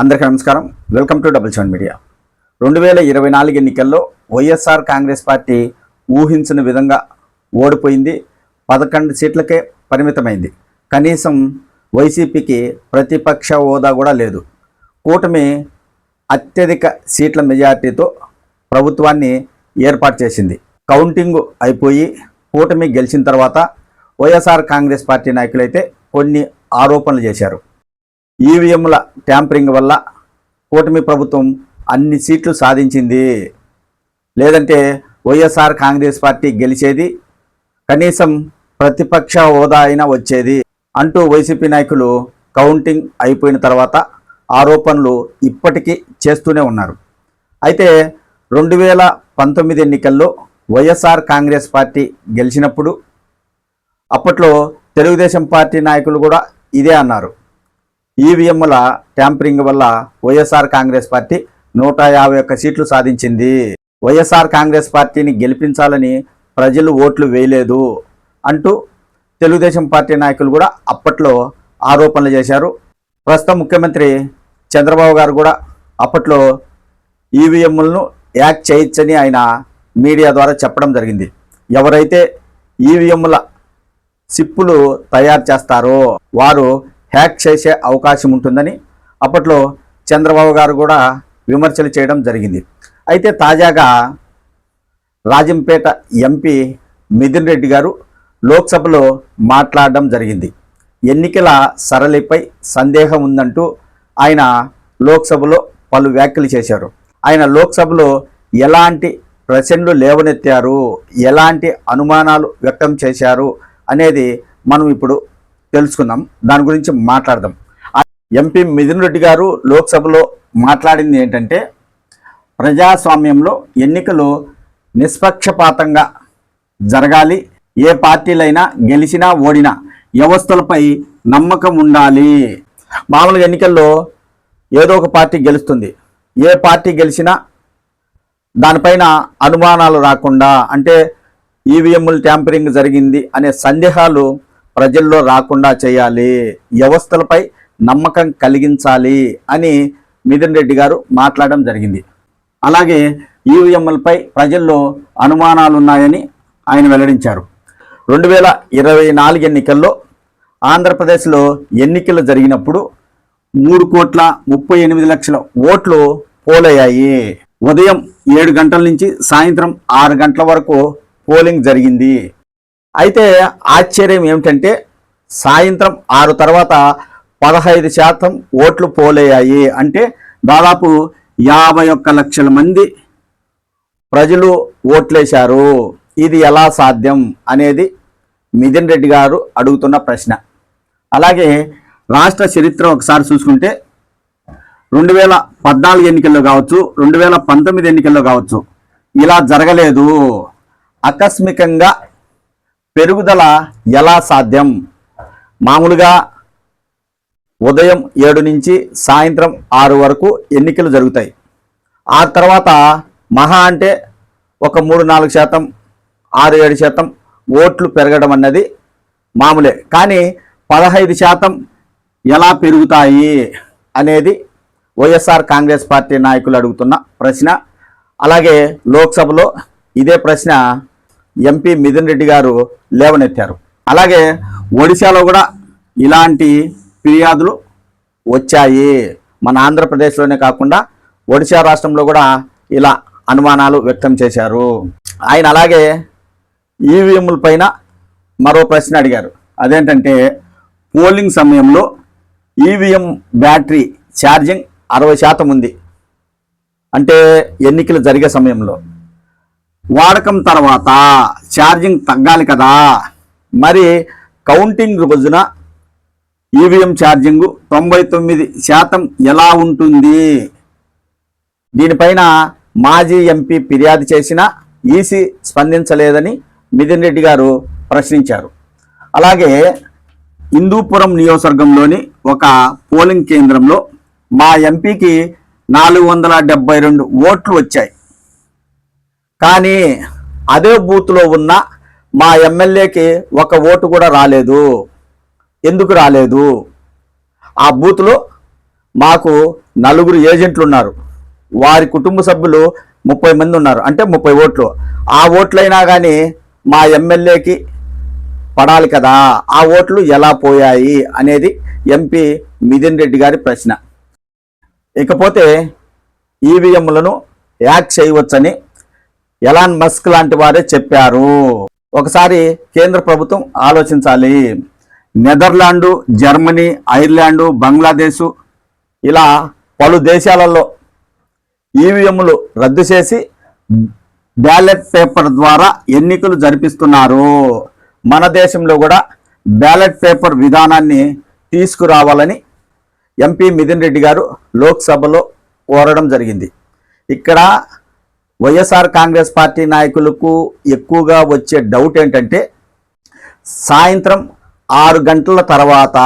అందరికీ నమస్కారం. Welcome to double seven media. రెండు వేల ఇరవై నాలుగు ఎన్నికల్లో వైఎస్ఆర్ కాంగ్రెస్ పార్టీ ఊహించిన విధంగా ఓడిపోయింది. పదకొండు సీట్లకే పరిమితమైంది. కనీసం వైసీపీకి ప్రతిపక్ష హోదా కూడా లేదు. కూటమి అత్యధిక సీట్ల మెజార్టీతో ప్రభుత్వాన్ని ఏర్పాటు చేసింది. కౌంటింగ్ అయిపోయి కూటమి గెలిచిన తర్వాత వైఎస్ఆర్ కాంగ్రెస్ పార్టీ నాయకులైతే కొన్ని ఆరోపణలు చేశారు. ఈవీఎంల ట్యాంపరింగ్ వల్ల కూటమి ప్రభుత్వం అన్ని సీట్లు సాధించింది. లేదంటే వైఎస్ఆర్ కాంగ్రెస్ పార్టీ గెలిచేది కనీసం ప్రతిపక్ష హోదా అయినా వచ్చేది అంటూ వైసీపీ నాయకులు కౌంటింగ్ అయిపోయిన తర్వాత ఆరోపణలు ఇప్పటికీ చేస్తూనే ఉన్నారు. అయితే రెండు వేల పంతొమ్మిది ఎన్నికల్లో వైఎస్ఆర్ కాంగ్రెస్ పార్టీ గెలిచినప్పుడు అప్పట్లో తెలుగుదేశం పార్టీ నాయకులు కూడా ఇదే అన్నారు. ఈవీఎంల ట్యాంపరింగ్ వల్ల వైఎస్ఆర్ కాంగ్రెస్ పార్టీ నూట యాభై ఒక్క సీట్లు సాధించింది. వైఎస్ఆర్ కాంగ్రెస్ పార్టీని గెలిపించాలని ప్రజలు ఓట్లు వేయలేదు అంటూ తెలుగుదేశం పార్టీ నాయకులు కూడా అప్పట్లో ఆరోపణలు చేశారు. ప్రస్తుత ముఖ్యమంత్రి చంద్రబాబు గారు కూడా అప్పట్లో ఈవీఎంలను యాక్ట్ చేయొచ్చని ఆయన మీడియా ద్వారా చెప్పడం జరిగింది. ఎవరైతే ఈవీఎంల సిప్పులు తయారు చేస్తారో వారు హ్యాక్ చేసే అవకాశం ఉంటుందని అప్పట్లో చంద్రబాబు గారు కూడా విమర్శలు చేయడం జరిగింది. అయితే తాజాగా రాజంపేట ఎంపీ మిథున్ రెడ్డి గారు లోక్సభలో మాట్లాడడం జరిగింది. ఎన్నికల సరళిపై సందేహం ఉందంటూ ఆయన లోక్సభలో పలు వ్యాఖ్యలు చేశారు. ఆయన లోక్సభలో ఎలాంటి ప్రశ్నలు లేవనెత్తారు? ఎలాంటి అనుమానాలు వ్యక్తం చేశారు? అనేది మనం ఇప్పుడు తెలుసుకుందాం. దాని గురించి మాట్లాడదాం. ఎంపీ మిథున్ రెడ్డి గారు లోక్సభలో మాట్లాడింది ఏంటంటే ప్రజాస్వామ్యంలో ఎన్నికలు నిష్పక్షపాతంగా జరగాలి ఏ పార్టీలైనా గెలిచినా ఓడినా వ్యవస్థలపై నమ్మకం ఉండాలి. మామూలుగా ఎన్నికల్లో ఏదో ఒక పార్టీ గెలుస్తుంది. ఏ పార్టీ గెలిచినా దానిపైన అనుమానాలు రాకుండా అంటే ఈవీఎంలు ట్యాంపరింగ్ జరిగింది అనే సందేహాలు ప్రజల్లో రాకుండా చేయాలి వ్యవస్థలపై నమ్మకం కలిగించాలి అని మిథున్ రెడ్డి గారు మాట్లాడడం జరిగింది. అలాగే ఈవీఎంలపై ప్రజల్లో అనుమానాలున్నాయని ఆయన వెల్లడించారు. రెండు వేల ఇరవై నాలుగు ఎన్నికల్లో ఆంధ్రప్రదేశ్లో ఎన్నికలు జరిగినప్పుడు మూడు కోట్ల ముప్పై ఎనిమిది లక్షల ఓట్లు పోలయ్యాయి. ఉదయం ఏడు గంటల నుంచి సాయంత్రం ఆరు గంటల వరకు పోలింగ్ జరిగింది. అయితే ఆశ్చర్యం ఏమిటంటే సాయంత్రం ఆరు తర్వాత పదహైదు శాతం ఓట్లు పోలయ్యాయి అంటే దాదాపు యాభై ఒక్క లక్షల మంది ప్రజలు ఓట్లేశారు. ఇది ఎలా సాధ్యం అనేది మిథున్ రెడ్డి గారు అడుగుతున్న ప్రశ్న. అలాగే రాష్ట్ర చరిత్ర ఒకసారి చూసుకుంటే రెండు వేల పద్నాలుగు ఎన్నికల్లో కావచ్చు రెండు వేల పంతొమ్మిది ఎన్నికల్లో కావచ్చు. ఇలా జరగలేదు. ఆకస్మికంగా పెరుగుదల ఎలా సాధ్యం? మామూలుగా ఉదయం ఏడు నుంచి సాయంత్రం ఆరు వరకు ఎన్నికలు జరుగుతాయి. ఆ తర్వాత మహా అంటే ఒక మూడు నాలుగు శాతం ఆరు ఏడు శాతం ఓట్లు పెరగడం అన్నది మామూలే. కానీ పదహైదు శాతం ఎలా పెరుగుతాయి అనేది వైఎస్ఆర్ కాంగ్రెస్ పార్టీ నాయకులు అడుగుతున్న ప్రశ్న. అలాగే లోక్సభలో ఇదే ప్రశ్న ఎంపీ మిథున్ రెడ్డి గారు లేవనెత్తారు. అలాగే ఒడిశాలో కూడా ఇలాంటి ఫిర్యాదులు వచ్చాయి. మన ఆంధ్రప్రదేశ్లోనే కాకుండా ఒడిశా రాష్ట్రంలో కూడా ఇలా అనుమానాలు వ్యక్తం చేశారు. ఆయన అలాగే ఈవీఎంల పైన మరో ప్రశ్న అడిగారు. అదేంటంటే పోలింగ్ సమయంలో ఈవీఎం బ్యాటరీ ఛార్జింగ్ అరవై శాతం ఉంది. అంటే ఎన్నికలు జరిగే సమయంలో. వాడకం తర్వాత ఛార్జింగ్ తగ్గాలి కదా. మరి కౌంటింగ్ రోజున ఈవీఎం ఛార్జింగ్ తొంభై తొమ్మిది శాతం ఎలా ఉంటుంది? దీనిపైన మాజీ ఎంపీ ఫిర్యాదు చేసినా ఈసీ స్పందించలేదని మిథున్ రెడ్డి గారు ప్రశ్నించారు. అలాగే హిందూపురం నియోజకవర్గంలోని ఒక పోలింగ్ కేంద్రంలో మా ఎంపీకి నాలుగు వందల డెబ్బై రెండు ఓట్లు వచ్చాయి. కానీ అదే బూత్లో ఉన్న మా ఎమ్మెల్యేకి ఒక ఓటు కూడా రాలేదు. ఎందుకు రాలేదు? ఆ బూత్లో మాకు నలుగురు ఏజెంట్లు ఉన్నారు. వారి కుటుంబ సభ్యులు ముప్పై మంది ఉన్నారు. అంటే ముప్పై ఓట్లు. ఆ ఓట్లైనా కానీ మా ఎమ్మెల్యేకి పడాలి కదా. ఆ ఓట్లు ఎలా పోయాయి అనేది ఎంపీ మిథిన్ రెడ్డి గారి ప్రశ్న. ఇకపోతే ఈవీఎంలను యాక్ట్ చేయవచ్చని ఎలాన్ మస్క్ లాంటి వారే చెప్పారు. ఒకసారి కేంద్ర ప్రభుత్వం ఆలోచించాలి. నెదర్లాండు జర్మనీ ఐర్లాండు బంగ్లాదేశు ఇలా పలు దేశాలలో ఈవీఎంలు రద్దు చేసి బ్యాలెట్ పేపర్ ద్వారా ఎన్నికలు జరిపిస్తున్నారు. మన దేశంలో కూడా బ్యాలెట్ పేపర్ విధానాన్ని తీసుకురావాలని ఎంపీ మిథున్ రెడ్డి గారు లోక్సభలో కోరడం జరిగింది. ఇక్కడ వైఎస్ఆర్ కాంగ్రెస్ పార్టీ నాయకులకు ఎక్కువగా వచ్చే డౌట్ ఏంటంటే సాయంత్రం ఆరు గంటల తర్వాత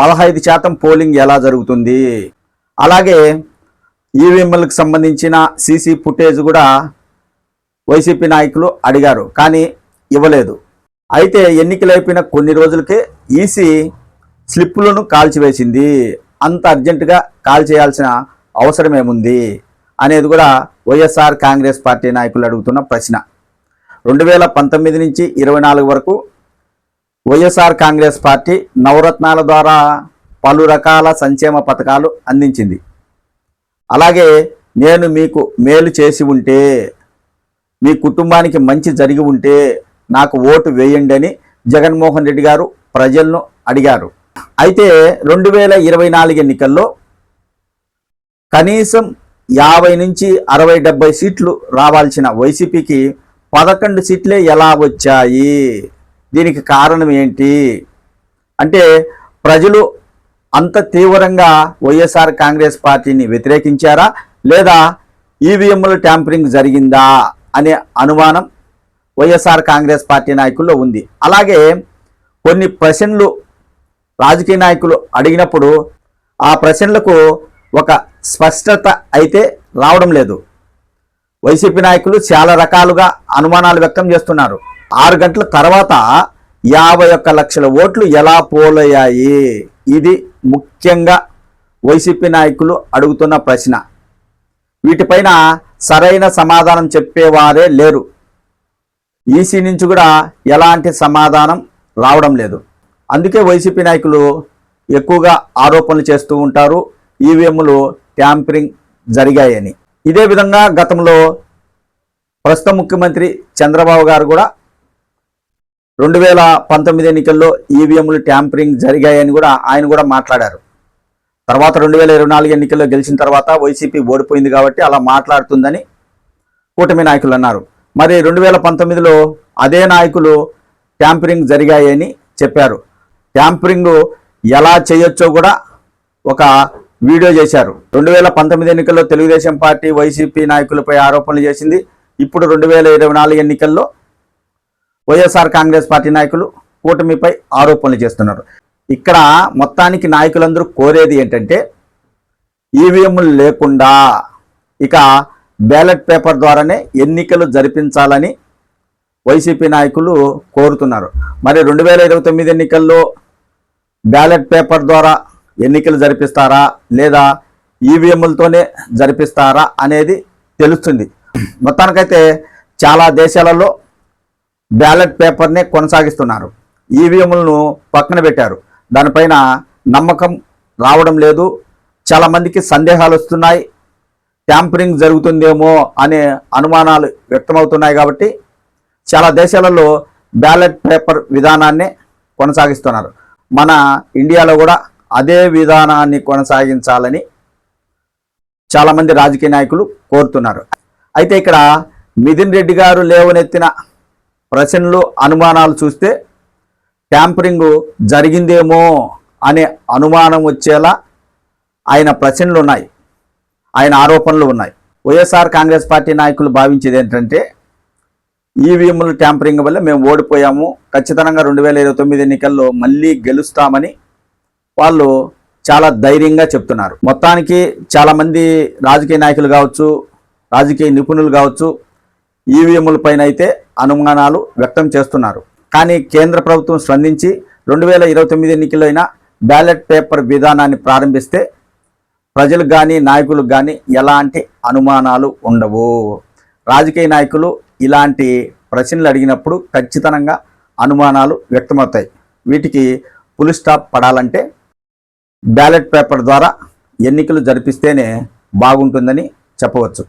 పదహైదు శాతం పోలింగ్ ఎలా జరుగుతుంది? అలాగే ఈవీఎంలకు సంబంధించిన సీసీ ఫుటేజ్ కూడా వైసీపీ నాయకులు అడిగారు కానీ ఇవ్వలేదు. అయితే ఎన్నికలు అయిపోయిన కొన్ని రోజులకే ఈసీ స్లిప్పులను కాల్చివేసింది. అంత అర్జెంటుగా కాల్ చేయాల్సిన అనేది కూడా వైఎస్ఆర్ కాంగ్రెస్ పార్టీ నాయకులు అడుగుతున్న ప్రశ్న. రెండు వేల పంతొమ్మిది నుంచి ఇరవై నాలుగు వరకు వైఎస్ఆర్ కాంగ్రెస్ పార్టీ నవరత్నాల ద్వారా పలు రకాల సంక్షేమ పథకాలు అందించింది. అలాగే నేను మీకు మేలు చేసి ఉంటే మీ కుటుంబానికి మంచి జరిగి ఉంటే నాకు ఓటు వేయండి అని జగన్మోహన్ రెడ్డి గారు ప్రజలను అడిగారు. అయితే రెండు వేల ఇరవై నాలుగు ఎన్నికల్లో కనీసం యాభై నుంచి అరవై డెబ్బై సీట్లు రావాల్సిన వైసీపీకి పదకొండు సీట్లే ఎలా వచ్చాయి? దీనికి కారణం ఏంటి? అంటే ప్రజలు అంత తీవ్రంగా వైఎస్ఆర్ కాంగ్రెస్ పార్టీని వ్యతిరేకించారా? లేదా ఈవీఎంల ట్యాంపరింగ్ జరిగిందా అనే అనుమానం వైఎస్ఆర్ కాంగ్రెస్ పార్టీ నాయకుల్లో ఉంది. అలాగే కొన్ని ప్రశ్నలు రాజకీయ నాయకులు అడిగినప్పుడు ఆ ప్రశ్నలకు ఒక స్పష్టత అయితే రావడం లేదు. వైసీపీ నాయకులు చాలా రకాలుగా అనుమానాలు వ్యక్తం చేస్తున్నారు. ఆరు గంటల తర్వాత యాభై ఒక్క లక్షల ఓట్లు ఎలా పోలయ్యాయి? ఇది ముఖ్యంగా వైసీపీ నాయకులు అడుగుతున్న ప్రశ్న. వీటిపైన సరైన సమాధానం చెప్పేవారే లేరు. ఈసీ నుంచి కూడా ఎలాంటి సమాధానం రావడం లేదు. అందుకే వైసీపీ నాయకులు ఎక్కువగా ఆరోపణలు చేస్తూ ఉంటారు. ఈవీఎంలు ట్యాంపరింగ్ జరిగాయని. ఇదే విధంగా గతంలో ప్రస్తుత ముఖ్యమంత్రి చంద్రబాబు గారు కూడా రెండు వేల పంతొమ్మిది ఎన్నికల్లో ఈవీఎంలు ట్యాంపరింగ్ జరిగాయని కూడా ఆయన కూడా మాట్లాడారు. తర్వాత రెండు వేల ఇరవై నాలుగు ఎన్నికల్లో గెలిచిన తర్వాత వైసీపీ ఓడిపోయింది కాబట్టి అలా మాట్లాడుతుందని కూటమి నాయకులు అన్నారు. మరి రెండు వేల పంతొమ్మిదిలో అదే నాయకులు ట్యాంపరింగ్ జరిగాయని చెప్పారు. ట్యాంపరింగ్ ఎలా చేయొచ్చో కూడా ఒక వీడియో చేశారు. రెండు వేల పంతొమ్మిది ఎన్నికల్లో తెలుగుదేశం పార్టీ వైసీపీ నాయకులపై ఆరోపణలు చేసింది. ఇప్పుడు రెండు వేల ఇరవై నాలుగు ఎన్నికల్లో వైఎస్ఆర్ కాంగ్రెస్ పార్టీ నాయకులు కూటమిపై ఆరోపణలు చేస్తున్నారు. ఇక్కడ మొత్తానికి నాయకులందరూ కోరేది ఏంటంటే ఈవీఎంలు లేకుండా ఇక బ్యాలెట్ పేపర్ ద్వారానే ఎన్నికలు జరిపించాలని వైసీపీ నాయకులు కోరుతున్నారు. మరి రెండు వేల ఇరవై తొమ్మిది ఎన్నికల్లో బ్యాలెట్ పేపర్ ద్వారా ఎన్నికలు జరిపిస్తారా లేదా ఈవీఎంలతోనే జరిపిస్తారా అనేది తెలుస్తుంది. మొత్తానికైతే చాలా దేశాలలో బ్యాలెట్ పేపర్నే కొనసాగిస్తున్నారు. ఈవీఎంలను పక్కన పెట్టారు. దానిపైన నమ్మకం రావడం లేదు. చాలామందికి సందేహాలు వస్తున్నాయి. ట్యాంపరింగ్ జరుగుతుందేమో అనే అనుమానాలు వ్యక్తమవుతున్నాయి కాబట్టి చాలా దేశాలలో బ్యాలెట్ పేపర్ విధానాన్ని కొనసాగిస్తున్నారు. మన ఇండియాలో కూడా అదే విధానాన్ని కొనసాగించాలని చాలామంది రాజకీయ నాయకులు కోరుతున్నారు. అయితే ఇక్కడ మిథున్ రెడ్డి గారు లేవనెత్తిన ప్రశ్నలు అనుమానాలు చూస్తే ట్యాంపరింగ్ జరిగిందేమో అనే అనుమానం వచ్చేలా ఆయన ప్రశ్నలు ఉన్నాయి. ఆయన ఆరోపణలు ఉన్నాయి. వైఎస్ఆర్ కాంగ్రెస్ పార్టీ నాయకులు భావించేది ఏంటంటే ఈవీఎంలు ట్యాంపరింగ్ వల్ల మేము ఓడిపోయాము. ఖచ్చితంగా రెండు వేల ఇరవై తొమ్మిది ఎన్నికల్లో మళ్ళీ గెలుస్తామని వాళ్ళు చాలా ధైర్యంగా చెప్తున్నారు. మొత్తానికి చాలామంది రాజకీయ నాయకులు కావచ్చు రాజకీయ నిపుణులు కావచ్చు ఈవీఎంల పైన అయితే అనుమానాలు వ్యక్తం చేస్తున్నారు. కానీ కేంద్ర ప్రభుత్వం స్పందించి రెండు వేల ఇరవై తొమ్మిది ఎన్నికలైన బ్యాలెట్ పేపర్ విధానాన్ని ప్రారంభిస్తే ప్రజలకు కానీ నాయకులకు కానీ ఎలాంటి అనుమానాలు ఉండవు. రాజకీయ నాయకులు ఇలాంటి ప్రశ్నలు అడిగినప్పుడు ఖచ్చితంగా అనుమానాలు వ్యక్తమవుతాయి. వీటికి పులి స్టాప్ పడాలంటే బ్యాలెట్ పేపర్ ద్వారా ఎన్నికలు జరిపిస్తేనే బాగుంటుందని చెప్పవచ్చు.